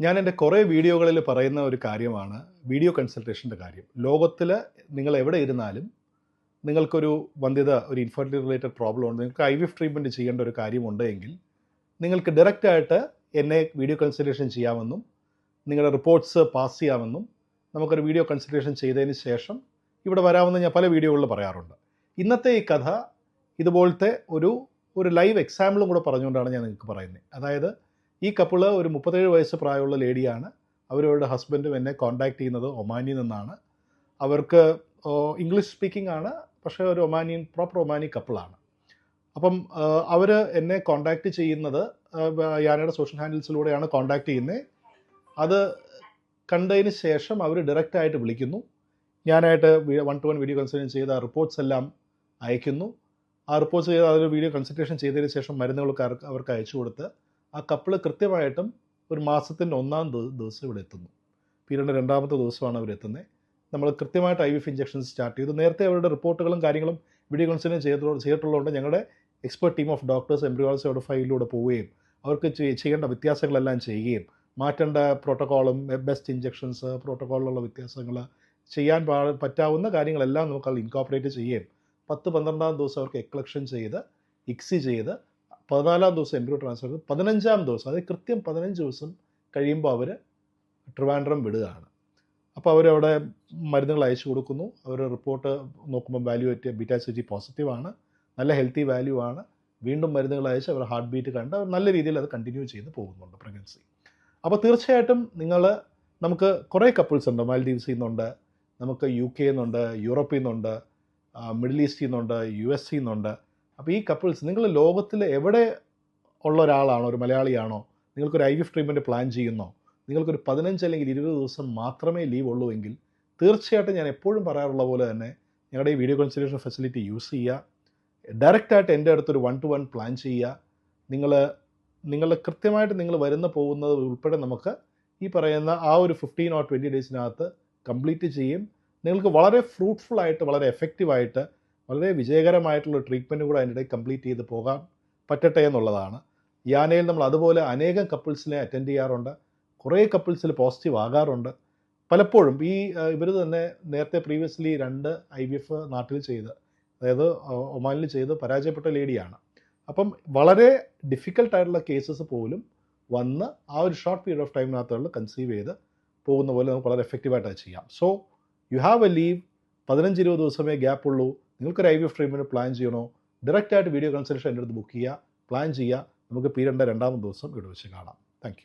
ഞാൻ എന്റെ കുറേ വീഡിയോകളിൽ പറയുന്ന ഒരു കാര്യമാണ് വീഡിയോ കൺസൾട്ടേഷന്റെ കാര്യം. ലോകത്തിൽ നിങ്ങൾ എവിടെ ഇരുന്നാലും നിങ്ങൾക്കൊരു വന്ധ്യത ഒരു ഇൻഫെർട്ടിലിറ്റി റിലേറ്റഡ് പ്രോബ്ലം ഉണ്ട്. നിങ്ങൾക്ക് ഐ വി എഫ് ട്രീറ്റ്മെന്റ് ചെയ്യേണ്ട ഒരു കാര്യമുണ്ട് എങ്കിൽ നിങ്ങൾക്ക് ഡയറക്റ്റായിട്ട് എന്നെ വീഡിയോ കൺസൾട്ടേഷൻ ചെയ്യാമെന്നും നിങ്ങളുടെ റിപ്പോർട്ട്സ് പാസ് ചെയ്യാമെന്നും നമുക്കൊരു വീഡിയോ കൺസൾട്ടേഷൻ ചെയ്തതിന് ശേഷം ഇവിടെ വരാമെന്ന് ഞാൻ പല വീഡിയോകളിൽ പറയാറുണ്ട്. ഇന്നത്തെ ഈ കഥ ഇതുപോലത്തെ ഒരു ഒരു ലൈവ് എക്സാമ്പിളും കൂടെ പറഞ്ഞുകൊണ്ടാണ് ഞാൻ നിങ്ങൾക്ക് പറയുന്നത്. അതായത് ഈ കപ്പിൾ ഒരു മുപ്പത്തേഴ് വയസ്സ് പ്രായമുള്ള ലേഡിയാണ്. അവരവരുടെ ഹസ്ബൻഡും എന്നെ കോൺടാക്ട് ചെയ്യുന്നത് ഒമാനിൽ നിന്നാണ്. അവർക്ക് ഇംഗ്ലീഷ് സ്പീക്കിംഗ് ആണ് പക്ഷേ ഒരു ഒമാനിയൻ പ്രോപ്പർ ഒമാനി കപ്പിളാണ് അപ്പം അവർ എന്നെ കോൺടാക്ട് ചെയ്യുന്നത് യാനയുടെ സോഷ്യൽ ഹാൻഡിൽസിലൂടെയാണ് കോൺടാക്ട് ചെയ്യുന്നത് അത് കണ്ടതിന് ശേഷം അവർ ഡയറക്റ്റായിട്ട് വിളിക്കുന്നു. ഞാനായിട്ട് one to one video consultation ചെയ്ത റിപ്പോർട്ട്സ് എല്ലാം അയക്കുന്നു. ആ റിപ്പോർട്ട്സ് ചെയ്ത് അതൊരു വീഡിയോ കൺസൾട്ടേഷൻ ചെയ്തതിന് ശേഷം മരുന്നുകൾക്ക് അവർക്ക് അയച്ചു കൊടുത്ത് ആ കപ്പിൾ കൃത്യമായിട്ടും ഒരു മാസത്തിന്റെ ഒന്നാം ദിവസം ഇവിടെ എത്തുന്നു. പിന്നീട് രണ്ടാമത്തെ ദിവസമാണ് അവർ എത്തുന്നത് നമ്മൾ കൃത്യമായിട്ട് I V F injections start ചെയ്തു. നേരത്തെ അവരുടെ റിപ്പോർട്ടുകളും കാര്യങ്ങളും വീഡിയോ കൺസൾട്ടേഷൻ ചെയ്തോ ചെയ്തിട്ടുള്ളതുകൊണ്ട് ഞങ്ങളുടെ expert team of doctors embryology അവിടെ ഫയലിലൂടെ പോവുകയും അവർക്ക് ചെയ്യേണ്ട വ്യത്യാസങ്ങളെല്ലാം ചെയ്യുകയും മാറ്റേണ്ട പ്രോട്ടോക്കോളും ബെസ്റ്റ് ഇഞ്ചക്ഷൻസ് പ്രോട്ടോക്കോളിലുള്ള വ്യത്യാസങ്ങൾ ചെയ്യാൻ പാ പറ്റാവുന്ന കാര്യങ്ങളെല്ലാം നമുക്ക് അത് ഇൻകോപ്പറേറ്റ് ചെയ്യുകയും പത്ത് പന്ത്രണ്ടാം ദിവസം അവർക്ക് എക്ലക്ഷൻ ചെയ്ത് ഇക്സി ചെയ്ത് പതിനാലാം ദിവസം എംബ്രിയോ ട്രാൻസ്ഫർ പതിനഞ്ചാം ദിവസം അതായത് കൃത്യം പതിനഞ്ച് ദിവസം കഴിയുമ്പോൾ അവർ ട്രിവാൻഡ്രം വിടുകയാണ്. അപ്പോൾ അവരവിടെ മരുന്നുകൾ അയച്ചു കൊടുക്കുന്നു. അവർ റിപ്പോർട്ട് നോക്കുമ്പോൾ വാല്യൂ പറ്റിയ ബിറ്റാസിറ്റി പോസിറ്റീവ് ആണ്. നല്ല ഹെൽത്തി വാല്യൂ ആണ്. വീണ്ടും മരുന്നുകൾ അയച്ച് അവർ ഹാർട്ട് ബീറ്റ് കണ്ട് അവർ നല്ല രീതിയിൽ അത് കണ്ടിന്യൂ ചെയ്ത് പോകുന്നുണ്ട് പ്രഗ്നൻസി അപ്പോൾ തീർച്ചയായിട്ടും നിങ്ങൾ നമുക്ക് കുറേ കപ്പിൾസ് ഉണ്ട്. മാൽഡീവ്സിൽ നിന്നുണ്ട് നമുക്ക് യു കെ നിന്നുണ്ട് യൂറോപ്പിൽ നിന്നുണ്ട് മിഡിൽ ഈസ്റ്റിൽ നിന്നുണ്ട് യു എസ് സിന്നുണ്ട് അപ്പോൾ ഈ കപ്പിൾസ് നിങ്ങൾ ലോകത്തിൽ എവിടെ ഉള്ള ഒരാളാണോ ഒരു മലയാളിയാണോ നിങ്ങൾക്കൊരു I V F treatment plan ചെയ്യുന്നോ നിങ്ങൾക്കൊരു പതിനഞ്ച് അല്ലെങ്കിൽ ഇരുപത് ദിവസം മാത്രമേ ലീവ് ഉള്ളൂ എങ്കിൽ തീർച്ചയായിട്ടും ഞാൻ എപ്പോഴും പറയാറുള്ള പോലെ തന്നെ ഞങ്ങളുടെ ഈ വീഡിയോ കൺസൾട്ടേഷൻ ഫെസിലിറ്റി യൂസ് ചെയ്യുക. ഡയറക്റ്റായിട്ട് എന്റെ അടുത്തൊരു വൺ ടു വൺ പ്ലാൻ ചെയ്യുക. നിങ്ങൾ നിങ്ങൾ കൃത്യമായിട്ട് നിങ്ങൾ വരുന്ന പോകുന്നത് ഉൾപ്പെടെ നമുക്ക് ഈ പറയുന്ന ആ ഒരു ഫിഫ്റ്റീൻ ഓർ ട്വന്റി ഡേയ്സിനകത്ത് കംപ്ലീറ്റ് ചെയ്യും നിങ്ങൾക്ക് വളരെ ഫ്രൂട്ട്ഫുൾ ആയിട്ട് വളരെ എഫക്റ്റീവായിട്ട് വളരെ വിജയകരമായിട്ടുള്ള ട്രീറ്റ്മെന്റ് കൂടെ അതിന്റെ കംപ്ലീറ്റ് ചെയ്ത് പോകാൻ പറ്റട്ടെ എന്നുള്ളതാണ്. യാനയിൽ നമ്മൾ അതുപോലെ അനേകം കപ്പിൾസിനെ അറ്റൻഡ് ചെയ്യാറുണ്ട്. കുറേ കപ്പിൾസിൽ പോസിറ്റീവ് ആകാറുണ്ട്. പലപ്പോഴും ഈ ഇവർ തന്നെ നേരത്തെ പ്രീവിയസ്ലി രണ്ട് ഐ വി എഫ് നാട്ടിൽ ചെയ്ത് അതായത് ഒമാനിൽ ചെയ്ത് പരാജയപ്പെട്ട ലേഡിയാണ്. അപ്പം വളരെ ഡിഫിക്കൽട്ടായിട്ടുള്ള കേസസ് പോലും വന്ന് ആ ഒരു ഷോർട്ട് പീരീഡ് ഓഫ് ടൈമിനകത്തുള്ള കൺസീവ് ചെയ്ത് പോകുന്ന പോലെ നമുക്ക് വളരെ എഫക്റ്റീവായിട്ട് ചെയ്യാം. So you have a leave പതിനഞ്ച് ഇരുപത് ദിവസമേ ഗ്യാപ്പ് ഉള്ളൂ. നിങ്ങൾക്കൊരു I V F treatment plan ചെയ്യണോ? ഡയറക്റ്റായിട്ട് വീഡിയോ കൺസൾട്ടേഷൻ എന്റെ അടുത്ത് ബുക്ക് ചെയ്യുക. പ്ലാൻ ചെയ്യുക. നമുക്ക് പീരീഡിന്റെ രണ്ടാമത്തെ ദിവസം ഇവിടെ വെച്ച് കാണാം താങ്ക്